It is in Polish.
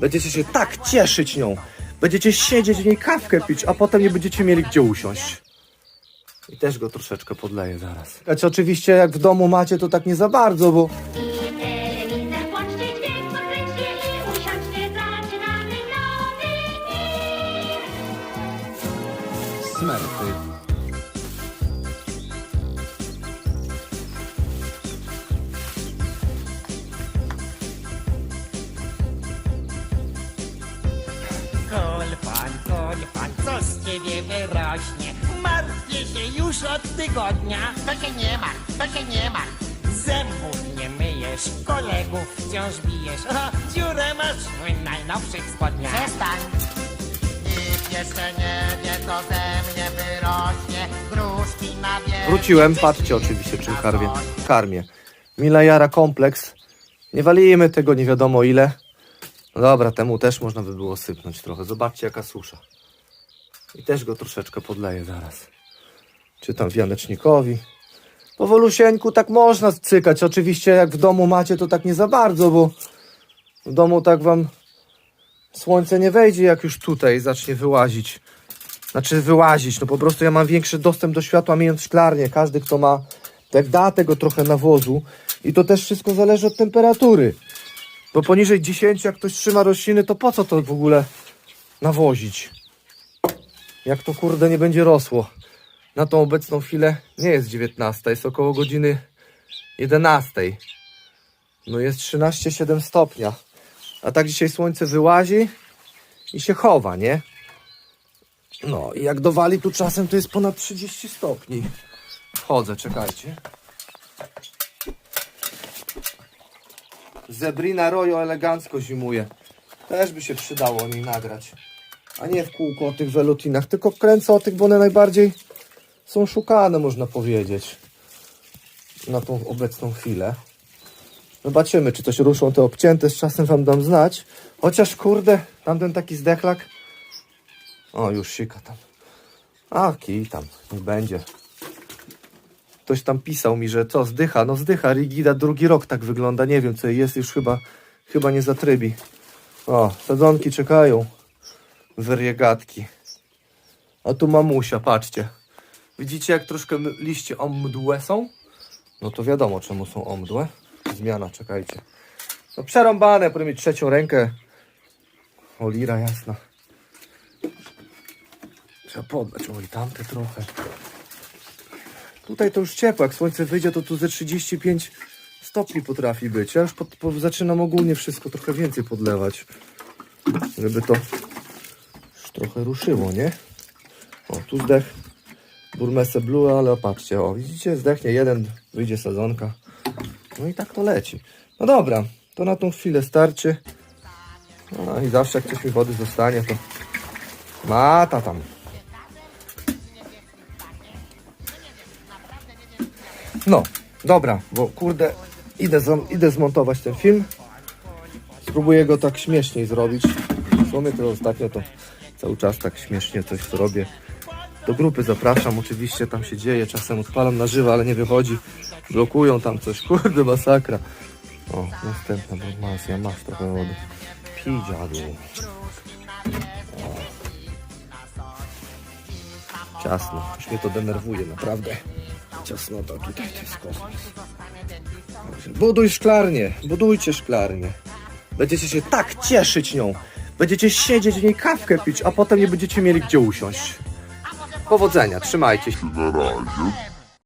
Będziecie się tak cieszyć nią. Będziecie siedzieć w niej kawkę pić, a potem nie będziecie mieli gdzie usiąść. I też go troszeczkę podleję zaraz. Znaczy oczywiście jak w domu macie, to tak nie za bardzo, bo Telewizor, Kolpan, kolpan, co z ciebie wyrośnie? Martwię się już od tygodnia. To się nie martw, to się nie martw. Zębów nie myjesz, kolegów wciąż bijesz. O, dziurę masz w najnowszych spodniach. Przestań. Nikt jeszcze nie wie, co ze mnie wyrośnie. Gruszki na wierzchu. Wróciłem, patrzcie oczywiście czym karmię. Karmię. Mila Jara kompleks. Nie walimy tego nie wiadomo ile. No dobra, temu też można by było sypnąć trochę. Zobaczcie jaka susza. I też go troszeczkę podleję zaraz. Czy tam wianecznikowi. Powolusieńku tak można cykać. Oczywiście jak w domu macie to tak nie za bardzo, bo w domu tak wam słońce nie wejdzie jak już tutaj zacznie wyłazić. Znaczy wyłazić, no po prostu ja mam większy dostęp do światła myjąc szklarnię. Każdy kto ma, tak da tego trochę nawozu i to też wszystko zależy od temperatury. Bo poniżej 10 jak ktoś trzyma rośliny, to po co to w ogóle nawozić? Jak to kurde nie będzie rosło? Na tą obecną chwilę nie jest 19, jest około godziny 11. No jest 13,7 stopnia. A tak dzisiaj słońce wyłazi i się chowa, nie? No i jak dowali tu czasem, to jest ponad 30 stopni. Wchodzę, czekajcie. Zebrina Royo elegancko zimuje. Też by się przydało o niej nagrać. A nie w kółko o tych welutinach, tylko kręcę o tych, bo one najbardziej są szukane, można powiedzieć. Na tą obecną chwilę. Zobaczymy, czy coś ruszą te obcięte, z czasem wam dam znać. Chociaż kurde, tamten taki zdechlak o, już sika tam. A, kij tam, niech będzie. Ktoś tam pisał mi, że co, zdycha? No zdycha, Rigida drugi rok tak wygląda, nie wiem co jest, już chyba, chyba nie zatrybi. O, sadzonki czekają. Wyriegatki. A tu mamusia, patrzcie. Widzicie jak troszkę liście omdłe są? No to wiadomo czemu są omdłe. Zmiana, czekajcie. No przerąbane, powinien mieć trzecią rękę. Olira jasna. Trzeba podać, oj, tamte trochę. Tutaj to już ciepło, jak słońce wyjdzie, to tu ze 35 stopni potrafi być. Ja już pod, po, zaczynam ogólnie wszystko trochę więcej podlewać, żeby to trochę ruszyło, nie? O, tu zdech Burmese Blue, ale patrzcie, o, widzicie, zdechnie jeden, wyjdzie sezonka. No i tak to leci. No dobra, to na tą chwilę starczy. No i zawsze jak coś mi wody zostanie, to mata tam. No, dobra, bo kurde, idę, idę zmontować ten film. Spróbuję go tak śmieszniej zrobić. W sumie to ostatnio to cały czas tak śmiesznie coś zrobię. Do grupy zapraszam, oczywiście tam się dzieje, czasem odpalam na żywo, ale nie wychodzi. Blokują tam coś, kurde masakra. O, następna formacja, masz trochę wody. Pij. Ciasno, już mnie to denerwuje, naprawdę. Ciasnota tutaj, to jest kosmos. Buduj szklarnię, budujcie szklarnię. Będziecie się tak cieszyć nią. Będziecie siedzieć w niej kawkę pić, a potem nie będziecie mieli gdzie usiąść. Powodzenia, trzymajcie się. Na razie.